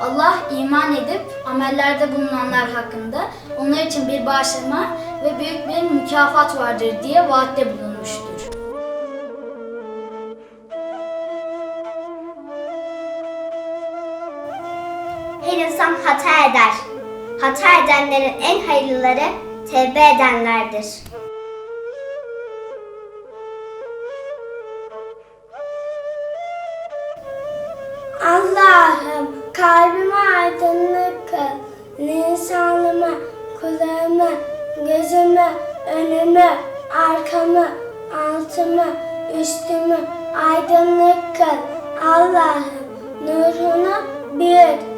Allah iman edip amellerde bulunanlar hakkında onlar için bir bağışlama ve büyük bir mükafat vardır diye vaatte bulunmuştur. Her insan hata eder. Hata edenlerin en hayırlıları tevbe edenlerdir. Allah'ım kalbime aydınlık kıl. Lisanıma, kulağıma, gözümü, önümü, arkamı, altımı, üstümü aydınlık kıl. Allah'ım nurunu büyüt. Amin.